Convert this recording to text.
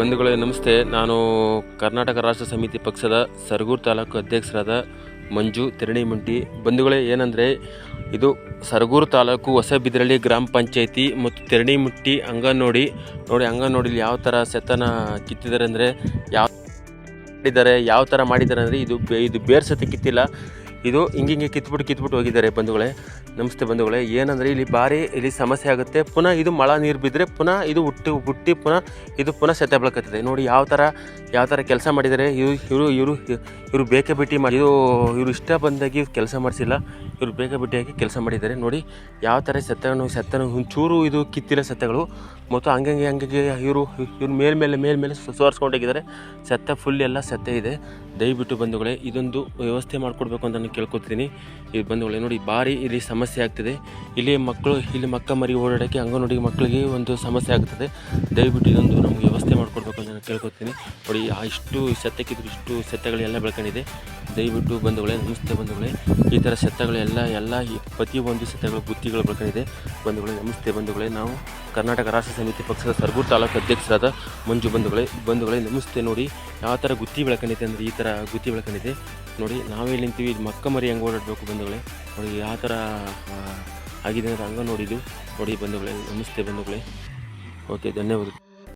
ಬಂಧುಗಳೇ, ನಮಸ್ತೆ. ನಾನು ಕರ್ನಾಟಕ ರಾಷ್ಟ್ರ ಸಮಿತಿ ಪಕ್ಷದ ಸರಗೂರು ತಾಲೂಕು ಅಧ್ಯಕ್ಷರಾದ ಮಂಜು ತೆರಣಿಮಂಟಿ. ಬಂಧುಗಳೇ, ಏನಂದರೆ, ಇದು ಸರಗೂರು ತಾಲೂಕು ಹೊಸಬಿದ್ರಳ್ಳಿ ಗ್ರಾಮ ಪಂಚಾಯಿತಿ ಮತ್ತು ತೆರಣಿಮುಟ್ಟಿ ಅಂಗನೋಡಿ. ನೋಡಿ, ಅಂಗನೋಡಿಲಿ ಯಾವ ಥರ ಸೆತನ ಕಿತ್ತಿದ್ದಾರೆ ಅಂದರೆ, ಯಾವ ಮಾಡಿದ್ದಾರೆ, ಯಾವ ಥರ ಮಾಡಿದ್ದಾರೆ ಅಂದರೆ, ಇದು ಇದು ಬೇರೆ ಸತಿ ಕಿತ್ತಿಲ್ಲ. ಇದು ಹಿಂಗೆ ಹಿಂಗೆ ಕಿತ್ಬಿಟ್ಟು ಕಿತ್ಬಿಟ್ಟು ಹೋಗಿದ್ದಾರೆ ಬಂಧುಗಳೇ. ನಮಸ್ತೆ ಬಂಧುಗಳೇ. ಏನಂದರೆ ಇಲ್ಲಿ ಭಾರಿ ಇಲ್ಲಿ ಸಮಸ್ಯೆ ಆಗುತ್ತೆ. ಪುನಃ ಇದು ಮಳೆ ನೀರು ಬಿದ್ದರೆ ಪುನಃ ಇದು ಹುಟ್ಟಿ ಹುಟ್ಟಿ ಪುನಃ ಇದು ಪುನಃ ಸೆತೆ ಬೆಳಕತ್ತದೆ. ನೋಡಿ ಯಾವ ಥರ ಯಾವ ಥರ ಕೆಲಸ ಮಾಡಿದ್ದಾರೆ. ಇವರು ಇವರು ಇವರು ಇವರು ಬೇಕೇ ಬಿಟ್ಟು ಮಾಡಿ ಇದು ಇವರು ಇಷ್ಟ ಬಂದಾಗಿ ಕೆಲಸ ಮಾಡಿಸಿಲ್ಲ. ಇವರು ಬೇಗ ಬಿಟ್ಟಿಯಾಗಿ ಕೆಲಸ ಮಾಡಿದ್ದಾರೆ. ನೋಡಿ ಯಾವ ಥರ ಸೆತ್ತನು ಸೆತ್ತನು ಒಂಚೂರು ಇದು ಕಿತ್ತಿಲ್ಲ ಸತ್ತೆಗಳು ಮತ್ತು ಹಂಗಂಗೆ ಹಂಗೆ ಇವರು ಇವ್ರ ಮೇಲ್ಮೇಲೆ ಮೇಲ್ಮೇಲೆ ಸೋರಿಸ್ಕೊಂಡೋಗಿದ್ದಾರೆ ಸೆತ್ತ ಫುಲ್ ಎಲ್ಲ ಸತ್ತೆ ಇದೆ. ದಯವಿಟ್ಟು ಬಂಧುಗಳೇ, ಇದೊಂದು ವ್ಯವಸ್ಥೆ ಮಾಡಿಕೊಡ್ಬೇಕು ಅಂತ ನಾನು ಕೇಳ್ಕೊತೀನಿ ಈ ಬಂಧುಗಳೇ ನೋಡಿ, ಭಾರಿ ಇಲ್ಲಿ ಸಮಸ್ಯೆ ಆಗ್ತಿದೆ. ಇಲ್ಲಿ ಮಕ್ಕಳು, ಇಲ್ಲಿ ಮಕ್ಕ ಮರಿ ಓಡಾಡೋಕ್ಕೆ ಅಂಗನವಾಡಿ ಮಕ್ಕಳಿಗೆ ಒಂದು ಸಮಸ್ಯೆ ಆಗ್ತದೆ. ದಯವಿಟ್ಟು ಇದೊಂದು ನಮಗೆ ವ್ಯವಸ್ಥೆ ಮಾಡಿಕೊಡ್ಬೇಕು ಅಂತ ನಾನು ಕೇಳ್ಕೊತೀನಿ ನೋಡಿ, ಆ ಇಷ್ಟು ಸೆತ್ತಕ್ಕಿದ್ರು ಇಷ್ಟು ಸೆತ್ತಗಳೆಲ್ಲ ಬೆಳ್ಕೊಂಡಿದೆ. ದಯವಿಟ್ಟು ಬಂಧುಗಳೇ, ನಮಸ್ತೆ ಬಂಧುಗಳೇ. ಈ ಥರ ಸೆತ್ತಗಳೆಲ್ಲ ಎಲ್ಲ ಪ್ರತಿಯೊಂದು ಸೆತ್ತಗಳು ಬುತ್ತಿಗಳು ಬೆಳ್ಕೊಂಡಿದೆ. ಬಂಧುಗಳೇ, ನಮಸ್ತೆ ಬಂಧುಗಳೇ. ನಾವು ಕರ್ನಾಟಕ ರಾಷ್ಟ್ರ ಸಮಿತಿ ಪಕ್ಷದ ಸರ್ಗೂರು ತಾಲೂಕು ಅಧ್ಯಕ್ಷರಾದ ಮಂಜು ಬಂಧುಗಳೇ ಬಂಧುಗಳೇ, ನಮಸ್ತೆ ನೋಡಿ. ಯಾವ ಥರ ಗುತ್ತಿ ಬೆಳಕಂಡಿದೆ ಅಂದರೆ ಈ ಥರ ಗುತ್ತಿ ಬೆಳಕಂಡಿದೆ ನೋಡಿ, ನಾವೇ ನಿಂತೀವಿ. ಇದು ಮಕ್ಕ ಮರಿ ಹೆಂಗೆ ಓಡಾಡಬೇಕು ಬಂಧುಗಳೇ. ನೋಡಿ, ಯಾವ ಥರ ಆಗಿದೆ ಅಂದರೆ ಹಂಗೆ ನೋಡಿದ್ದು. ನೋಡಿ ಬಂಧುಗಳೇ, ನಮಸ್ತೆ ಬಂಧುಗಳೇ. ಓಕೆ, ಧನ್ಯವಾದ.